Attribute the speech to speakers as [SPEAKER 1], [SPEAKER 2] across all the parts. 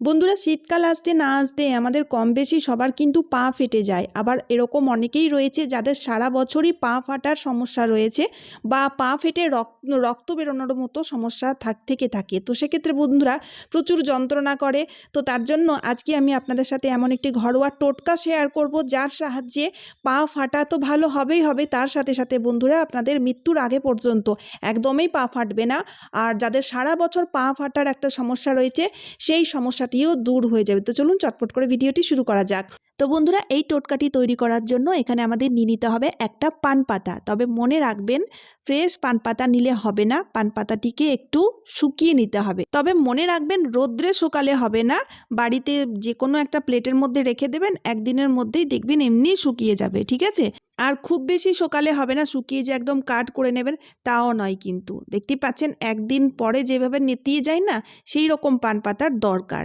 [SPEAKER 1] বন্ধুরা শীতকাল আসতে না আসতে আমাদের কম বেশি সবার কিন্তু পা ফেটে যায়। আবার এরকম অনেকেই রয়েছে যাদের সারা বছরই পা ফাটার সমস্যা রয়েছে বা পা ফেটে রক্ত রক্ত বেরোনোর মতো সমস্যা থাক, থেকে থাকে। তো সেক্ষেত্রে বন্ধুরা প্রচুর যন্ত্রণা করে। তো তার জন্য আজকে আমি আপনাদের সাথে এমন একটি ঘরোয়া টোটকা শেয়ার করব যার সাহায্যে পা ফাটা তো ভালো হবেই হবে। তার সাথে সাথে বন্ধুরা আপনাদের মৃত্যুর আগে পর্যন্ত একদমই পা ফাটবে না। আর যাদের সারা বছর পা ফাটার একটা সমস্যা রয়েছে সেই সমস্যাটিও দূর হয়ে যাবে। তো চলুন চটপট করে ভিডিওটি শুরু করা যাক। তো বন্ধুরা, এই টোটকাটি তৈরি করার জন্য এখানে আমাদের নিয়ে নিতে হবে একটা পান পাতা। তবে মনে রাখবেন, ফ্রেশ পান পাতা নিলে হবে না, পান পাতাটিকে একটু শুকিয়ে নিতে হবে। তবে মনে রাখবেন, রোদ্রে শুকালে হবে না, বাড়িতে যে কোনো একটা প্লেটের মধ্যে রেখে দেবেন, একদিনের মধ্যেই দেখবেন এমনি শুকিয়ে যাবে, ঠিক আছে? আর খুব বেশি সকালে হবে না, শুকিয়ে যে একদম কাট করে নেবেন, তাও নয় কিন্তু। দেখতেই পাচ্ছেন, একদিন পরে যেভাবে নেতিয়ে যায় না, সেই রকম পান পাতার দরকার।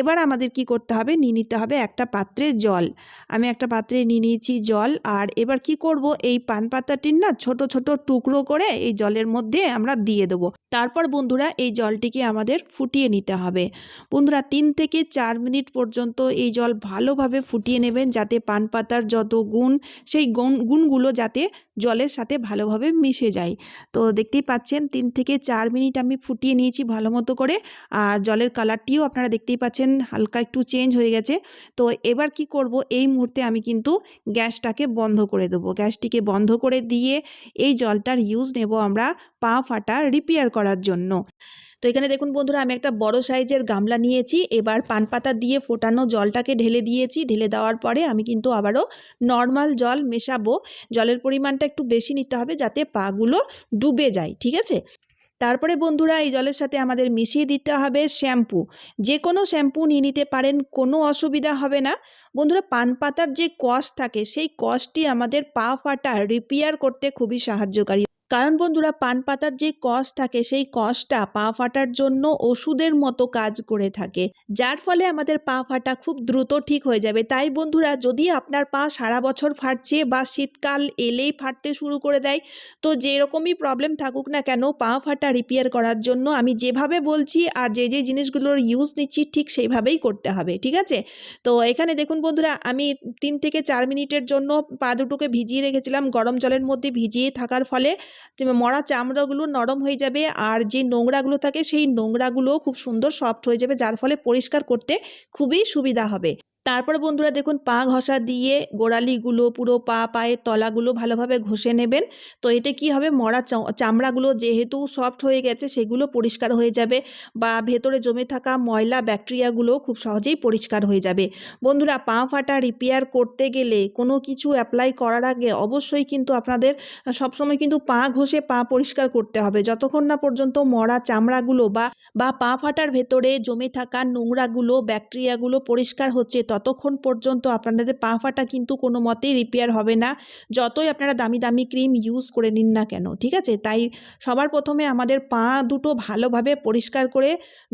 [SPEAKER 1] এবার আমাদের কি করতে হবে, নিয়ে নিতে হবে একটা পাত্রে জল। আমি একটা পাত্রে নিয়ে নিয়েছি জল আর এবার কি করব, এই পান পাতাটির না ছোট ছোট টুকরো করে এই জলের মধ্যে আমরা দিয়ে দেবো। তারপর বন্ধুরা এই জলটিকে আমাদের ফুটিয়ে নিতে হবে। বন্ধুরা তিন থেকে চার মিনিট পর্যন্ত এই জল ভালোভাবে ফুটিয়ে নেবেন যাতে পান পাতার যত গুণ, সেই গুণ, গুণগুলো যাতে জলের সাথে ভালোভাবে মিশে যায়। তো দেখতেই পাচ্ছেন তিন থেকে চার মিনিট আমি ফুটিয়ে নিয়েছি ভালো মতো করে। আর জলের কালারটিও আপনারা দেখতেই পাচ্ছেন হালকা একটু চেঞ্জ হয়ে গেছে। তো এবার কি করব, এই মুহূর্তে আমি কিন্তু গ্যাসটাকে বন্ধ করে দেবো। গ্যাসটিকে বন্ধ করে দিয়ে এই জলটার ইউজ নেব আমরা পা ফাটা রিপেয়ার করার জন্য। তো এখানে দেখুন বন্ধুরা, আমি একটা বড় সাইজের গামলা নিয়েছি, এবার পান পাতা দিয়ে ফোটানো জলটাকে ঢেলে দিয়েছি। ঢেলে দেওয়ার পরে আমি কিন্তু আবারও নর্মাল জল মেশাবো। জলের পরিমাণটা একটু বেশি নিতে হবে যাতে পাগুলো ডুবে যায়, ঠিক আছে? তারপরে বন্ধুরা এই জলের সাথে আমাদের মিশিয়ে দিতে হবে শ্যাম্পু। যে কোনো শ্যাম্পু নিয়ে নিতে পারেন, কোনো অসুবিধা হবে না। বন্ধুরা, পান পাতার যে কষ থাকে, সেই কষটি আমাদের পা ফাটা, রিপেয়ার করতে খুবই সাহায্যকারী। কারণ বন্ধুরা, পান পাতার যে কষ থাকে, সেই কষটা পা ফাটার জন্য ওষুধের মতো কাজ করে থাকে। যার ফলে আমাদের পা ফাটা খুব দ্রুত ঠিক হয়ে যাবে। তাই বন্ধুরা, যদি আপনার পা সারা বছর ফাটছে বা শীতকাল এলেই ফাটতে শুরু করে দেয়, তো যেরকমই প্রবলেম থাকুক না কেন, পা ফাটা রিপেয়ার করার জন্য আমি যেভাবে বলছি আর যে যে জিনিসগুলোর ইউজ নিচ্ছি, ঠিক সেইভাবেই করতে হবে, ঠিক আছে? তো এখানে দেখুন বন্ধুরা, আমি তিন থেকে চার মিনিটের জন্য পা দুটোকে ভিজিয়ে রেখেছিলাম। গরম জলের মধ্যে ভিজিয়ে থাকার ফলে মরা চামড়াগুলো নরম হয়ে যাবে আর যে নোংরাগুলো থাকে সেই নোংরাগুলো খুব সুন্দর সফট হয়ে যাবে, যার ফলে পরিষ্কার করতে খুবই সুবিধা হবে। তারপরে বন্ধুরা দেখুন, পা ঘষা দিয়ে গোড়ালিগুলো, পুরো পা, পায়ের তলাগুলো ভালোভাবে ঘষে নেবেন। তো এতে কি হবে? মরা চামড়াগুলো যেহেতু সফট হয়ে গেছে, সেগুলো পরিষ্কার হয়ে যাবে বা ভেতরে জমে থাকা ময়লা ব্যাকটেরিয়াগুলো খুব সহজেই পরিষ্কার হয়ে যাবে। বন্ধুরা, পা ফাটা রিপেয়ার করতে গেলে কোনো কিছু অ্যাপ্লাই করার আগে অবশ্যই কিন্তু আপনাদের সবসময় কিন্তু পা ঘষে পা পরিষ্কার করতে হবে। যতক্ষণ না পর্যন্ত মরা চামড়াগুলো বা বা পা ফাটার ভেতরে জমে থাকা নোংরাগুলো ব্যাকটেরিয়াগুলো পরিষ্কার হচ্ছে ততক্ষণ পর্যন্ত আপনাদের পা ফাটা কিন্তু কোনো মতেই রিপেয়ার হবে না, যতই আপনারা দামি দামি ক্রিম ইউজ করে নিন না কেন, ঠিক আছে? তাই সবার প্রথমে আমাদের পা দুটো ভালোভাবে পরিষ্কার করে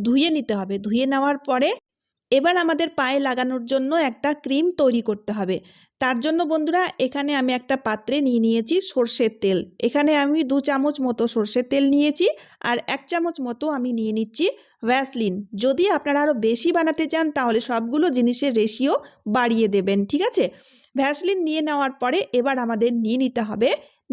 [SPEAKER 1] ধুয়ে নিতে হবে। ধুয়ে নেওয়ার পরে এবার আমাদের পায়ে লাগানোর জন্য একটা ক্রিম তৈরি করতে হবে। তার জন্য বন্ধুরা, এখানে আমি একটা পাত্রে নিয়ে নিয়েছি সর্ষের তেল। এখানে আমি দু চামচ মতো সর্ষের তেল নিয়েছি আর এক চামচ মতো আমি নিয়ে নিচ্ছি ভ্যাসলিন যদি আপনারা আরও বেশি বানাতে চান, তাহলে সবগুলো জিনিসের রেশিও বাড়িয়ে দেবেন, ঠিক আছে? ভ্যাসলিন নিয়ে নেওয়ার পরে এবার আমাদের নিয়ে নিতে হবে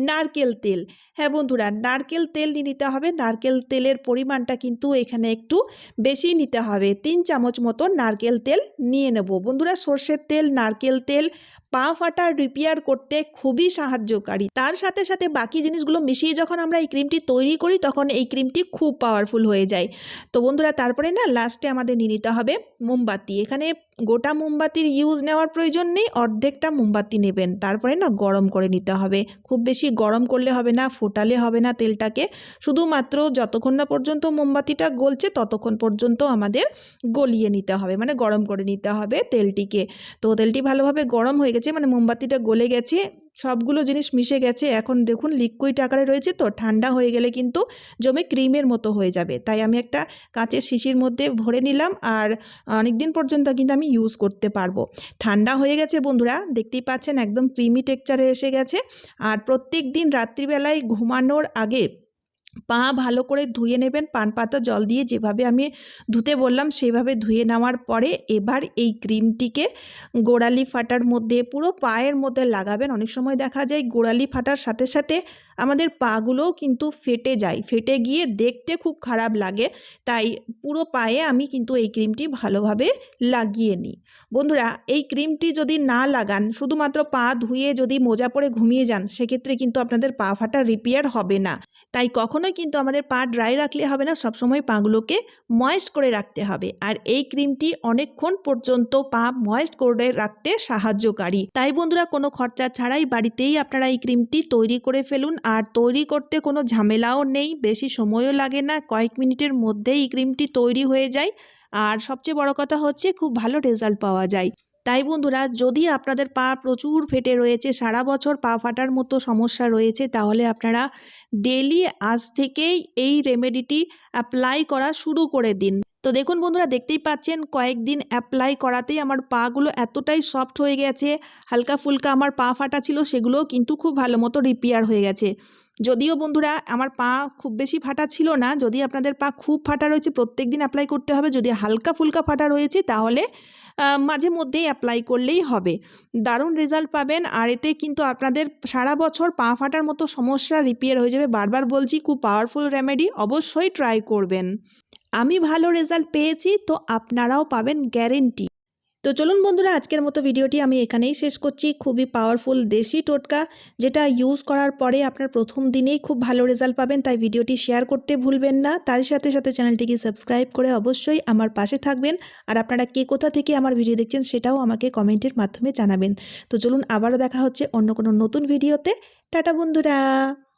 [SPEAKER 1] নারকেল তেল। হ্যাঁ বন্ধুরা, নারকেল তেল নিয়ে নিতে হবে। নারকেল তেলের পরিমাণটা কিন্তু এখানে একটু বেশি নিতে হবে। তিন চামচ মতো নারকেল তেল নিয়ে নেব। বন্ধুরা, সর্ষের তেল, নারকেল তেল পা ফাটা রিপেয়ার করতে খুবই সাহায্যকারী। তার সাথে সাথে বাকি জিনিসগুলো মিশিয়ে যখন আমরা এই ক্রিমটি তৈরি করি, তখন এই ক্রিমটি খুব পাওয়ারফুল হয়ে যায়। তো বন্ধুরা, তারপরে না লাস্টে আমাদের নিয়ে নিতে হবে মোমবাতি। এখানে গোটা মোমবাতির ইউজ নেওয়ার প্রয়োজন নেই, অর্ধেকটা মোমবাতি নেবেন। তারপরে না, গরম করে নিতে হবে। খুব বেশি গরম করলে হবে না, ফোটালে হবে না তেলটাকে। শুধুমাত্র যতক্ষণ না পর্যন্ত মোমবাতিটা গলছে, ততক্ষণ পর্যন্ত আমাদের গলিয়ে নিতে হবে। মানে গরম করে নিতে হবে তেলটিকে। তো তেলটি ভালোভাবে গরম হয়ে গেছে। মানে মোমবাতিটা গলে গেছে, সবগুলো জিনিস মিশে গেছে। এখন দেখুন লিকুইড আকারে রয়েছে তো, ঠান্ডা হয়ে গেলে কিন্তু জমে ক্রিমের মতো হয়ে যাবে। তাই আমি একটা কাঁচের শিশির মধ্যে ভরে নিলাম আর অনেক দিন পর্যন্ত কিন্তু আমি ইউজ করতে পারব। ঠান্ডা হয়ে গেছে বন্ধুরা, দেখতেই পাচ্ছেন একদম ক্রিমি টেক্সচারে এসে গেছে। আর প্রত্যেক দিন রাত্রিবেলায় ঘুমানোর আগে পা ভালো করে ধুয়ে নেবেন, পান পাতা জল দিয়ে যেভাবে আমি ধুতে বললাম সেইভাবে ধুয়ে নেওয়ার পরে এবার এই ক্রিমটিকে গোড়ালি ফাটার মধ্যে, পুরো পায়ের মধ্যে লাগাবেন। অনেক সময় দেখা যায় গোড়ালি ফাটার সাথে সাথে আমাদের পাগুলোও কিন্তু ফেটে যায়। ফেটে গিয়ে দেখতে খুব খারাপ লাগে। তাই পুরো পায়ে আমি কিন্তু এই ক্রিমটি ভালোভাবে লাগিয়ে নিই। বন্ধুরা, এই ক্রিমটি যদি না লাগান, শুধুমাত্র পা ধুয়ে যদি মোজা পরে ঘুমিয়ে যান, সেক্ষেত্রে কিন্তু আপনাদের পা ফাটা রিপেয়ার হবে না। তাই কখনোই কিন্তু আমাদের পা ড্রাই রাখলে হবে না, সবসময় পাগুলোকে ময়েস্ট করে রাখতে হবে। আর এই ক্রিমটি অনেকক্ষণ পর্যন্ত পা ময়েস্ট করে রাখতে সাহায্যকারী। তাই বন্ধুরা, কোনো খরচা ছাড়াই বাড়িতেই আপনারা এই ক্রিমটি তৈরি করে ফেলুন। আর তৈরি করতে কোনো ঝামেলাও নেই, বেশি সময়ও লাগে না, কয়েক মিনিটের মধ্যেই এই ক্রিমটি তৈরি হয়ে যায়। আর সবচেয়ে বড় কথা হচ্ছে, খুব ভালো রেজাল্ট পাওয়া যায়। তাই বন্ধুরা, যদি আপনাদের পা প্রচুর ফেটে রয়েছে, সারা বছর পা ফাটার মতো সমস্যা রয়েছে, তাহলে আপনারা ডেলি আজ থেকেই এই রেমেডিটি অ্যাপ্লাই করা শুরু করে দিন। তো দেখুন বন্ধুরা, দেখতেই পাচ্ছেন, কয়েকদিন অ্যাপ্লাই করাতেই আমার পাগুলো এতটাই সফট হয়ে গেছে, হালকা ফুলকা আমার পা ফাটা ছিল, সেগুলোও কিন্তু খুব ভালো মতো রিপেয়ার হয়ে গেছে। যদিও বন্ধুরা, আমার পা খুব বেশি ফাটা ছিল না, যদি আপনাদের পা খুব ফাটা রয়েছে প্রত্যেক দিন অ্যাপ্লাই করতে হবে, যদি হালকা ফুলকা ফাটা রয়েছে, তাহলে মাঝে মধ্যেই অ্যাপ্লাই করলেই হবে। দারুণ রেজাল্ট পাবেন আর এতে কিন্তু আপনাদের সারা বছর পা ফাটার মতো সমস্যা রিপেয়ার হয়ে যাবে। বারবার বলছি, খুব পাওয়ারফুল রেমেডি অবশ্যই ট্রাই করবেন। আমি ভালো রেজাল্ট পেয়েছি, তো আপনারাও পাবেন গ্যারেন্টি তো চলুন বন্ধুরা, আজকের মতো ভিডিওটি আমি এখানেই শেষ করছি। খুবই পাওয়ারফুল দেশি টোটকা, যেটা ইউজ করার পরে আপনার প্রথম দিনেই খুব ভালো রেজাল্ট পাবেন, তাই ভিডিওটি শেয়ার করতে ভুলবেন না। তার সাথে সাথে চ্যানেলটিকে সাবস্ক্রাইব করে অবশ্যই আমার পাশে থাকবেন। আর আপনারা কে কোথা থেকে আমার ভিডিও দেখছেন সেটাও আমাকে কমেন্টের মাধ্যমে জানাবেন। তো চলুন আবারও দেখা হচ্ছে অন্য কোনো নতুন ভিডিওতে। টাটা বন্ধুরা!